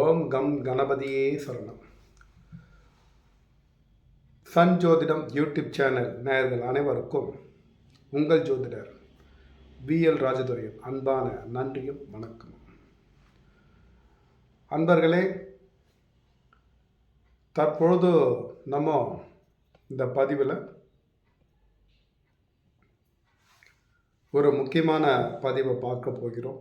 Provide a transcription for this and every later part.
ஓம் come கணபதியே சரணம். Sun ஜோதிடம் யூடியூப் சேனல் நேயர்கள் அனைவருக்கும் உங்கள் ஜோதிடர் விஎல் ராஜதுரையும் அன்பான நன்றியும் வணக்கம் அன்பர்களே தற்பொழுது நம்ம இந்த பதிவில் ஒரு முக்கியமான பதிவை பார்க்க போகிறோம்.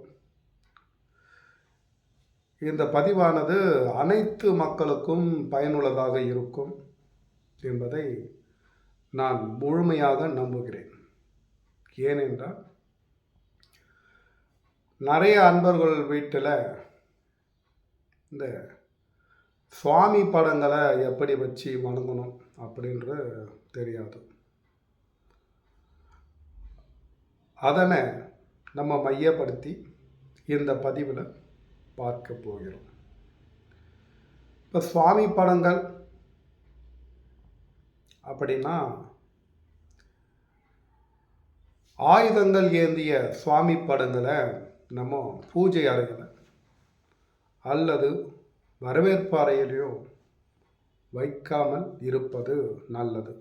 இந்த பதிவானது அனைத்து மக்களுக்கும் பயனுள்ளதாக இருக்கும் என்பதை நான் முழுமையாக நம்புகிறேன். ஏனென்றால் நிறைய அன்பர்கள் வீட்டில் இந்த சுவாமி படங்களை எப்படி வச்சு வணங்கணும் அப்படின்ற தெரியாது. அதனை நம்ம மையப்படுத்தி இந்த பதிவில் பார்க்க போகிறோம். இப்போ சுவாமி படங்கள் அப்படின்னா ஆயுதங்கள் ஏந்திய சுவாமி படங்களை நம்ம பூஜை அறையில் அல்லது வரவேற்பறையிலையோ வைக்காமல் இருப்பது நல்லது.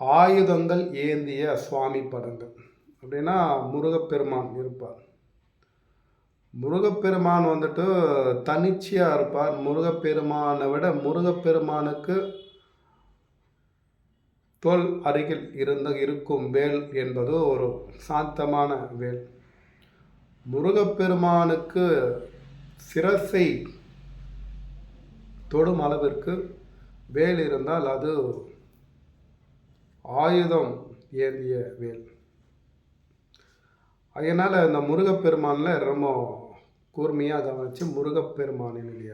ஆயுதங்கள் ஏந்திய சுவாமி படங்கள் அப்படின்னா முருகப்பெருமான் இருப்பார். முருகப்பெருமான் வந்துட்டு தனிச்சையாக இருப்பார். முருகப்பெருமானை விட முருகப்பெருமானுக்கு தோல் அருகில் இருந்த இருக்கும் வேல் என்பது ஒரு சாந்தமான வேல். முருகப்பெருமானுக்கு சிரசை தொடும் அளவிற்கு வேல் இருந்தால் அது ஆயுதம் ஏந்திய வேல். அதனால் இந்த முருகப்பெருமானில் ரொம்ப கூர்மையாக கவனித்து முருகப்பெருமானினுடைய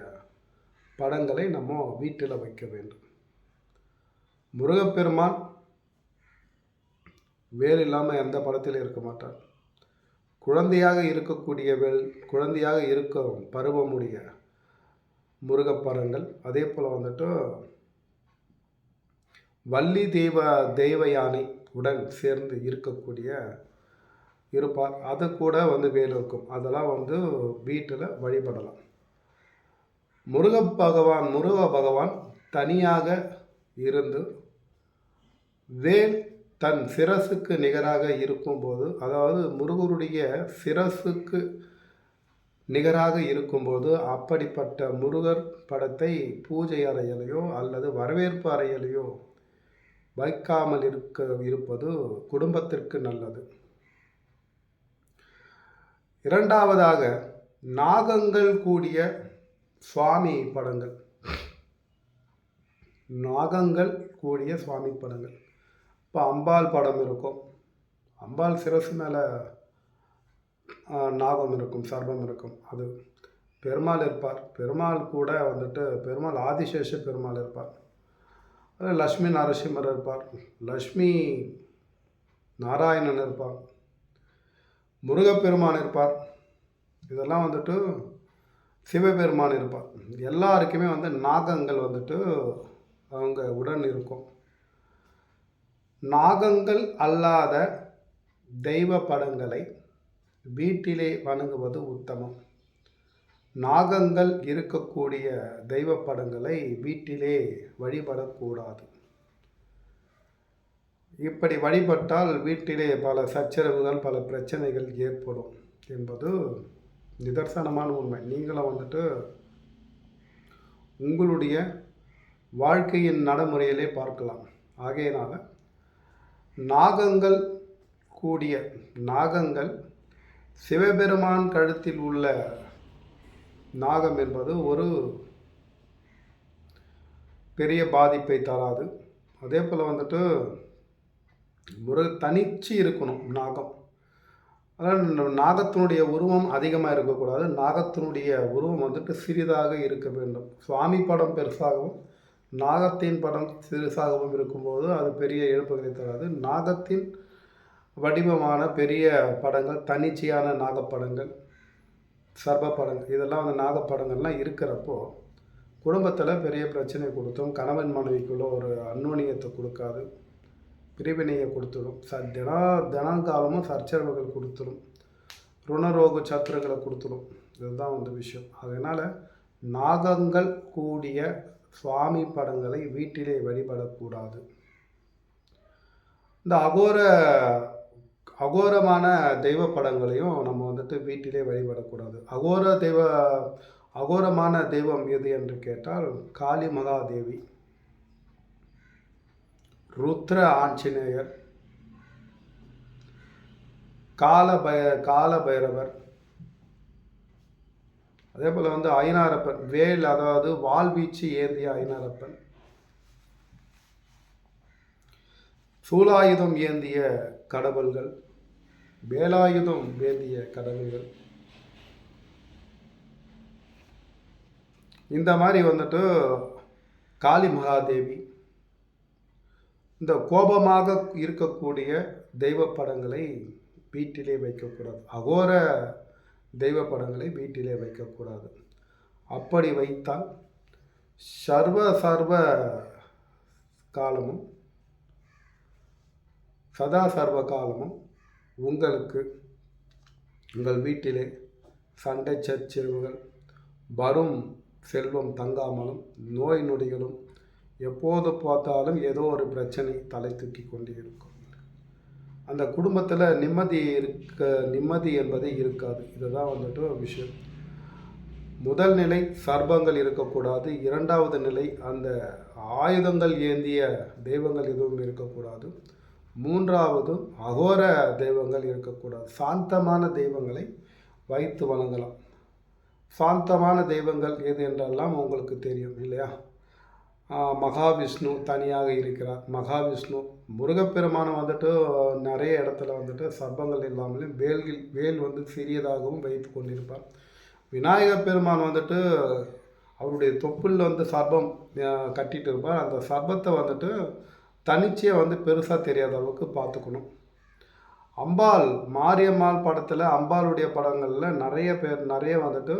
படங்களை நம்ம வீட்டில் வைக்க வேண்டும். முருகப்பெருமான் வேல் இல்லாமல் எந்த படத்திலும் இருக்க மாட்டார். குழந்தையாக இருக்கக்கூடிய வேல் குழந்தையாக இருக்கும் பருவமுடைய முருகப்படங்கள் அதே போல் வந்துட்டு வள்ளி தெய்வ தெய்வ யானை உடன் சேர்ந்து இருக்கக்கூடிய இருப்பார் அது கூட வந்து வேல் இருக்கும். அதெல்லாம் வந்து வீட்டில் வழிபடலாம். முருக பகவான் முருக பகவான் தனியாக இருந்து வேல் தன் சிரசுக்கு நிகராக இருக்கும்போது அதாவது முருகருடைய சிரசுக்கு நிகராக இருக்கும்போது அப்படிப்பட்ட முருகர் படத்தை பூஜை அறையிலையோ அல்லது வரவேற்பு அறையிலையோ வைக்காமல் இருக்க இருப்பது குடும்பத்திற்கு நல்லது. இரண்டாவதாக நாகங்கள் கூடிய சுவாமி படங்கள். நாகங்கள் கூடிய சுவாமி படங்கள். இப்போ அம்பாள் படம் இருக்கும். அம்பாள் சிரசு மேலே நாகம் இருக்கும் சர்வம் இருக்கும். அது பெருமாள் இருப்பார். பெருமாள் கூட வந்துட்டு பெருமாள் ஆதிசேஷ பெருமாள் இருப்பார். லக்ஷ்மி நரசிம்மர் இருப்பார். லக்ஷ்மி நாராயணன் இருப்பார். முருகப்பெருமான் இருப்பார். இதெல்லாம் வந்துட்டு சிவபெருமான் இருப்பார். எல்லாருக்குமே வந்து நாகங்கள் வந்துட்டு அவங்க உடன் இருக்கும். நாகங்கள் அல்லாத தெய்வ படங்களை வீட்டிலே வணங்குவது உத்தமம். நாகங்கள் இருக்கக்கூடிய தெய்வ படங்களை வீட்டிலே வழிபடக்கூடாது. இப்படி வழிபட்டால் வீட்டிலே பல சச்சரவுகள் பல பிரச்சனைகள் ஏற்படும் என்பது நிதர்சனமான உண்மை. நீங்களும் வந்துட்டு உங்களுடைய வாழ்க்கையின் நடைமுறையிலே பார்க்கலாம். ஆகையினால் நாகங்கள் கூடிய நாகங்கள் சிவபெருமான் கழுத்தில் உள்ள நாகம் என்பது ஒரு பெரிய பாதிப்பை தராது. அதே போல் வந்துட்டு ஒரு தனிச்சு இருக்கணும் நாகம். அதான் நாகத்தினுடைய உருவம் அதிகமாக இருக்கக்கூடாது. நாகத்தினுடைய உருவம் வந்துட்டு சிறிதாக இருக்க வேண்டும். சுவாமி படம் பெருசாகவும் நாகத்தின் படம் சிறுசாகவும் இருக்கும்போது அது பெரிய இழப்புகளை தராது. நாகத்தின் வடிவமான பெரிய படங்கள் தனிச்சையான நாகப்படங்கள் சர்ப படங்கள் இதெல்லாம் அந்த நாகப்படங்கள்லாம் இருக்கிறப்போ குடும்பத்தில் பெரிய பிரச்சனை கொடுத்தும் கணவன் மனைவிக்குள்ள ஒரு அந்நுணியத்தை கொடுக்காது. பிரிவினையை கொடுத்துடும். ச தினா தினங்காலமும் சர்ச்சரவுகள் கொடுத்துடும். ருணரோக சத்துருக்களை கொடுத்துடும். இதுதான் வந்து விஷயம். அதனால் நாகங்கள் கூடிய சுவாமி படங்களை வீட்டிலே வழிபடக்கூடாது. இந்த அகோர அகோரமான தெய்வ படங்களையும் நம்ம வந்துட்டு வீட்டிலே வழிபடக்கூடாது. அகோர தெய்வ அகோரமான தெய்வம் எது என்று கேட்டால் காளி மகாதேவி. ருத்ர ஆஞ்சநேயர் கால காலபைரவர் அதே போல் வந்து ஐநாரப்பன் வேல் அதாவது வால்வீச்சு ஏந்திய ஐநாரப்பன் சூலாயுதம் ஏந்திய கடவுள்கள் வேலாயுதம் ஏந்திய கடவுள்கள். இந்த மாதிரி வந்துட்டு காளி மகாதேவி இந்த கோபமாக இருக்கக்கூடிய தெய்வ படங்களை வீட்டிலே வைக்கக்கூடாது. அகோர தெய்வ படங்களை வீட்டிலே வைக்கக்கூடாது. அப்படி வைத்தால் சர்வ சர்வ காலமும் சதா சர்வ காலமும் உங்களுக்கு உங்கள் வீட்டிலே சண்டை சச்சரவுகள் வரும் செல்வம் தங்காமலும் நோய் நொடிகளும் எப்போது பார்த்தாலும் ஏதோ ஒரு பிரச்சனை தலை தூக்கி கொண்டே இருக்கும். அந்த குடும்பத்தில் நிம்மதி இருக்க நிம்மதி என்பதே இருக்காது. இதுதான் வந்துட்டு விஷயம். முதல் நிலை சர்பங்கள் இருக்கக்கூடாது. இரண்டாவது நிலை அந்த ஆயுதங்கள் ஏந்திய தெய்வங்கள் எதுவும் இருக்கக்கூடாது. மூன்றாவது அகோர தெய்வங்கள் இருக்கக்கூடாது. சாந்தமான தெய்வங்களை வைத்து வணங்கலாம். சாந்தமான தெய்வங்கள் எது என்றெல்லாம் உங்களுக்கு தெரியும் இல்லையா? மகாவிஷ்ணு தனியாக இருக்கிறார். மகாவிஷ்ணு முருகப்பெருமானை வந்துட்டு நிறைய இடத்துல வந்துட்டு சர்ப்பங்கள் இல்லாமலும் வேல்கள் வேல் வந்து சிறியதாகவும் வைத்து கொண்டிருப்பார். விநாயகர் பெருமான் வந்துட்டு அவருடைய தொப்புளில் வந்து சர்பம் கட்டிட்டு இருப்பார். அந்த சர்பத்தை வந்துட்டு தனிச்சே வந்து பெருசாக தெரியாத அளவுக்கு பார்த்துக்கணும். அம்பாள் மாரியம்மாள் படத்தில் அம்பாளுடைய படங்களில் நிறைய பேர் நிறைய வந்துட்டு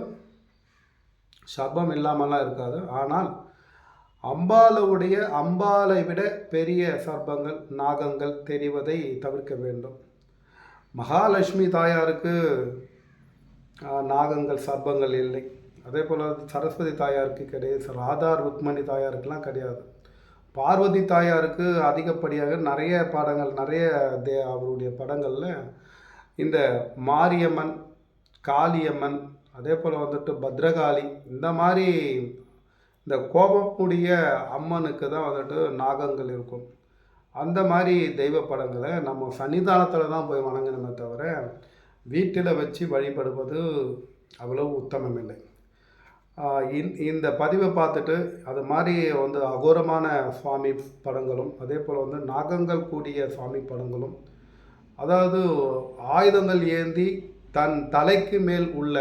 சர்பம் இல்லாமலாம் இருக்காது. ஆனால் அம்பாலவுடைய அம்பாளை விட பெரிய சர்ப்பங்கள் நாகங்கள் தெரிவதை தவிர்க்க வேண்டும். மகாலட்சுமி தாயாருக்கு நாகங்கள் சர்ப்பங்கள் இல்லை. அதே போல் சரஸ்வதி தாயாருக்கு கிடையாது ராதா ருக்மணி தாயாருக்கெல்லாம் கிடையாது. பார்வதி தாயாருக்கு அதிகப்படியாக நிறைய படங்கள் நிறைய தே அவருடைய படங்களில் இந்த மாரியம்மன் காளியம்மன் அதே போல் வந்துட்டு பத்ரகாளி இந்த மாதிரி இந்த கோபக்கூடிய அம்மனுக்கு தான் வந்துட்டு நாகங்கள் இருக்கும். அந்த மாதிரி தெய்வ படங்களை நம்ம சன்னிதானத்தில் தான் போய் வணங்கணுமே தவிர வீட்டில் வச்சு வழிபடுவது அவ்வளவு உத்தமம் இல்லை. இந்த பதிவை பார்த்துட்டு அது மாதிரி வந்து அகோரமான சுவாமி படங்களும் அதே போல் வந்து நாகங்கள் கூடிய சுவாமி படங்களும் அதாவது ஆயுதங்கள் ஏந்தி தன் தலைக்கு மேல் உள்ள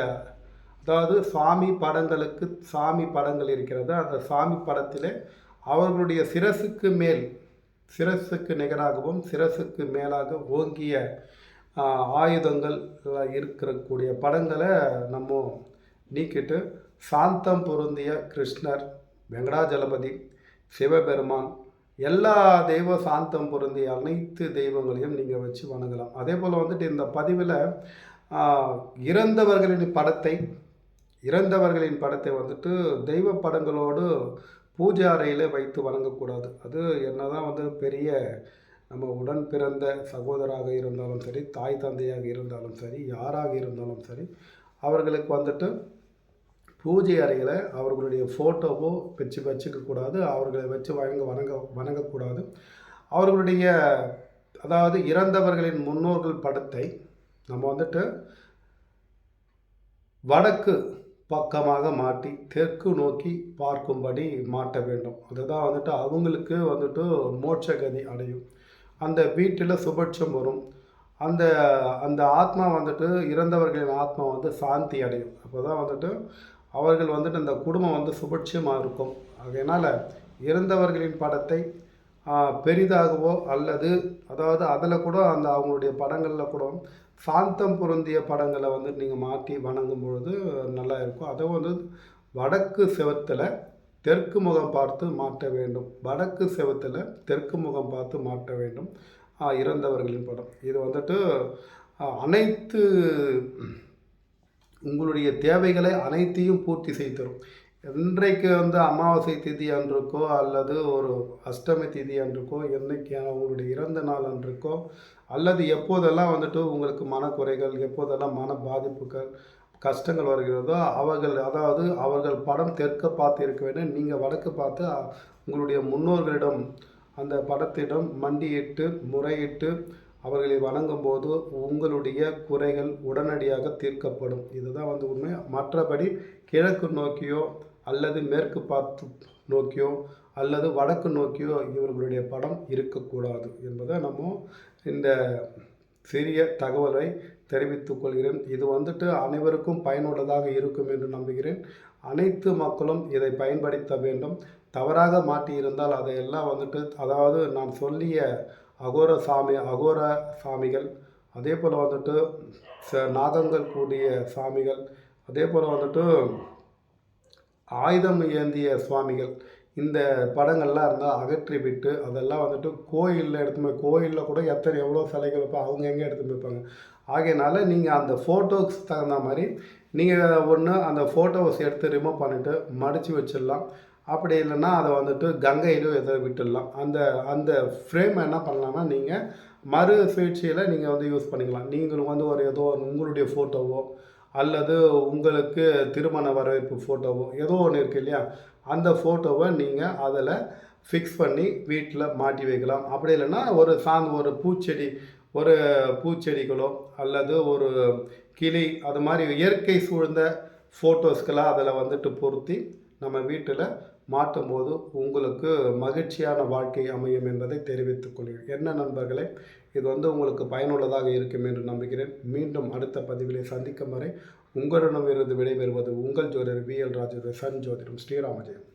அதாவது சாமி படங்களுக்கு சாமி படங்கள் இருக்கிறது. அந்த சாமி படத்திலே அவர்களுடைய சிரசுக்கு மேல் சிரசுக்கு நிகராகவும் சிரசுக்கு மேலாக ஓங்கிய ஆயுதங்கள் எல்லாம் இருக்கக்கூடிய படங்களை நம்ம நீக்கிட்டு சாந்தம் பொருந்திய கிருஷ்ணர் வெங்கடாஜலபதி சிவபெருமான் எல்லா தெய்வ சாந்தம் பொருந்திய அனைத்து தெய்வங்களையும் நீங்கள் வச்சு வணங்கலாம். அதே போல் வந்துட்டு இந்த பதிவில் இறந்தவர்களின் படத்தை இறந்தவர்களின் படத்தை வந்துட்டு தெய்வ படங்களோடு பூஜை அறையில் வைத்து வணங்கக்கூடாது. அது என்ன தான் வந்து பெரிய நம்ம உடன் பிறந்த சகோதராக இருந்தாலும் சரி தாய் தந்தையாக இருந்தாலும் சரி யாராக இருந்தாலும் சரி அவர்களுக்கு வந்துட்டு பூஜை அறையில் அவர்களுடைய ஃபோட்டோவோ வச்சு வச்சுக்கக்கூடாது அவர்களை வச்சு வணங்க வணங்க வணங்கக்கூடாது. அவர்களுடைய அதாவது இறந்தவர்களின் முன்னோர்கள் படத்தை நம்ம வந்துட்டு வடக்கு பக்கமாக மாட்டி தெற்கு நோக்கி பார்க்கும்படி மாட்ட வேண்டும். அதுதான் வந்துட்டு அவங்களுக்கு வந்துட்டு மோட்சகதி அடையும். அந்த வீட்டில் சுபட்சம் வரும். அந்த அந்த ஆத்மா வந்துட்டு இறந்தவர்களின் ஆத்மா வந்து சாந்தி அடையும். அப்போ தான் வந்துட்டு அவர்கள் வந்துட்டு அந்த குடும்பம் வந்து சுபட்சமாக இருக்கும். அதனால் இறந்தவர்களின் படத்தை பெரிதாகவோ அல்லது அதாவது அதில் கூட அந்த அவங்களுடைய படங்களில் கூட சாந்தம் பொருந்திய படங்களை வந்து நீங்கள் மாற்றி வணங்கும் பொழுது நல்லா இருக்கும். அதை வந்து வடக்கு செவத்தில் தெற்கு முகம் பார்த்து மாட்ட வேண்டும். வடக்கு செவத்தில் தெற்கு முகம் பார்த்து மாட்ட வேண்டும். இறந்தவர்களின் படம். இது வந்துட்டு அனைத்து உங்களுடைய தேவைகளை அனைத்தையும் பூர்த்தி செய்து தரும். என்றைக்கு வந்து அமாவாசை திதி அன்றுக்கோ அல்லது ஒரு அஷ்டமி திதி அன்றுக்கோ என்னைக்கு உங்களுடைய இறந்த நாள் அன்றுக்கோ அல்லது எப்போதெல்லாம் வந்துட்டு உங்களுக்கு மனக்குறைகள் எப்போதெல்லாம் மன பாதிப்புகள் கஷ்டங்கள் வருகிறதோ அவர்கள் அதாவது அவர்கள் படம் தெற்க பார்த்து இருக்க வேண்டும். நீங்கள் வடக்கு பார்த்து உங்களுடைய முன்னோர்களிடம் அந்த படத்திடம் மண்டியிட்டு முறையிட்டு அவர்களை வணங்கும் போது உங்களுடைய குறைகள் உடனடியாக தீர்க்கப்படும். இதுதான் வந்து உண்மை. மற்றபடி கிழக்கு நோக்கியோ அல்லது மேற்கு பார்த்து நோக்கியோ அல்லது வடக்கு நோக்கியோ இவர்களுடைய படம் இருக்கக்கூடாது என்பதை நம்ம இந்த சிறிய தகவலை தெரிவித்துக் கொள்கிறேன். இது வந்துட்டு அனைவருக்கும் பயனுள்ளதாக இருக்கும் என்று நம்புகிறேன். அனைத்து மக்களும் இதை பயன்படுத்த வேண்டும். தவறாக மாட்டியிருந்தால் அதையெல்லாம் வந்துட்டு அதாவது நான் சொல்லிய அகோர சாமி அகோர சாமிகள் அதே போல் வந்துட்டு ச நாகங்கள் கூடிய சாமிகள் அதே போல் வந்துட்டு ஆயுதம் ஏந்திய சுவாமிகள். இந்த படங்கள்லாம் இருந்தால் அகற்றி விட்டு அதெல்லாம் வந்துட்டு கோயிலில் எடுத்து போய் கோயிலில் கூட எத்தனை எவ்வளோ சிலைகள் இப்போ அவங்க எங்கே எடுத்து போய்ப்பாங்க ஆகையினால நீங்கள் அந்த ஃபோட்டோஸ் தகுந்த மாதிரி நீங்கள் ஒன்று அந்த ஃபோட்டோஸ் எடுத்து ரிமூவ் பண்ணிவிட்டு மடித்து வச்சிடலாம். அப்படி இல்லைன்னா அதை வந்துட்டு கங்கையிலோ எதை விட்டுடலாம். அந்த அந்த ஃப்ரேம் என்ன பண்ணலாம்னா நீங்கள் மறு சுழற்சியில் நீங்கள் வந்து யூஸ் பண்ணிக்கலாம். நீங்கள் வந்து ஒரு ஏதோ உங்களுடைய ஃபோட்டோவோ அல்லது உங்களுக்கு திருமண வரவேற்பு ஃபோட்டோவோ ஏதோ ஒன்று இருக்கு இல்லையா? அந்த ஃபோட்டோவை நீங்கள் அதில் ஃபிக்ஸ் பண்ணி வீட்டில் மாட்டி வைக்கலாம். அப்படி இல்லைன்னா ஒரு சார்ந்த ஒரு பூச்செடி ஒரு பூச்செடிகளோ அல்லது ஒரு கிளி அது மாதிரி இயற்கை சூழ்ந்த ஃபோட்டோஸ்கெல்லாம் அதில் வந்துட்டு பொருத்தி நம்ம வீட்டில் மாட்டும்போது உங்களுக்கு மகிழ்ச்சியான வாழ்க்கை அமையும் என்பதை தெரிவித்துக் கொள்கிறேன். என்ன நண்பர்களே இது வந்து உங்களுக்கு பயனுள்ளதாக இருக்கும் என்று நம்புகிறேன். மீண்டும் அடுத்த பதிவிலே சந்திக்கும் வரை உங்களிடமிருந்து விடைபெறுவது உங்கள் ஜோதிடர் வி எல் ராஜேந்திர சன் ஜோதிடம். ஸ்ரீராமஜெயம்.